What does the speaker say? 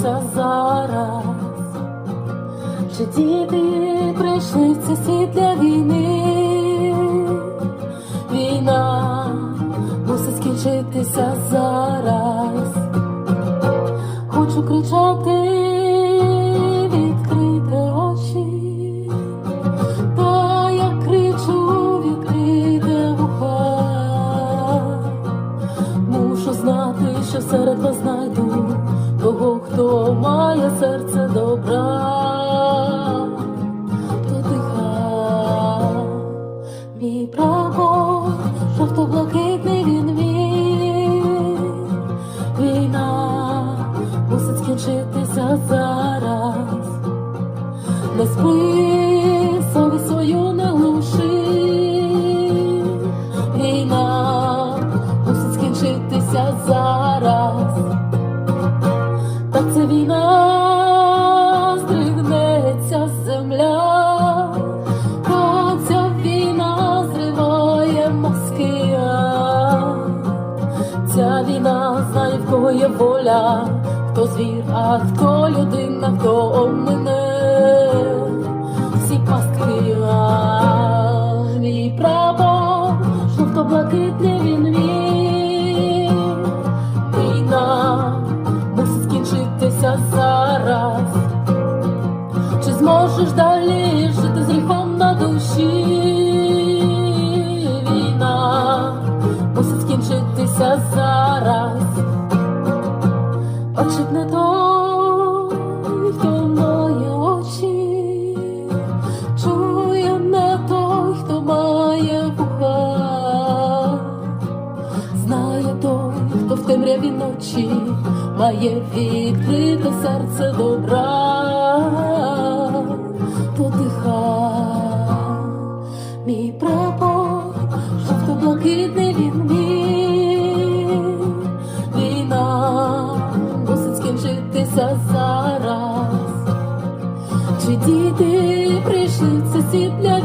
скінчитися зараз. Чи діти прийшли в цей світ для війни? Війна мусить скінчитися зараз. Хочу кричати, відкрити та я кричу, відкрити вуха. Мушу знати, що серед вас знайду того, хто має серце добра, то диха, мій прапор, жовто-блакитний він мій. Війна мусить скінчитися зараз. Не спи, знає, є воля, хто звір, а хто людина, хто мене. Всі пастки, мій прапор, жовто-блакитний він мій. Війна мусить скінчитися зараз. Чи зможеш далі жити з гріхом на душі? Війна мусить скінчитися зараз. Очі б не той, хто має очі, чує не той, хто має вуха, знає той, хто в темряві ночі має відкрите серце добра, діти прийшли в світ для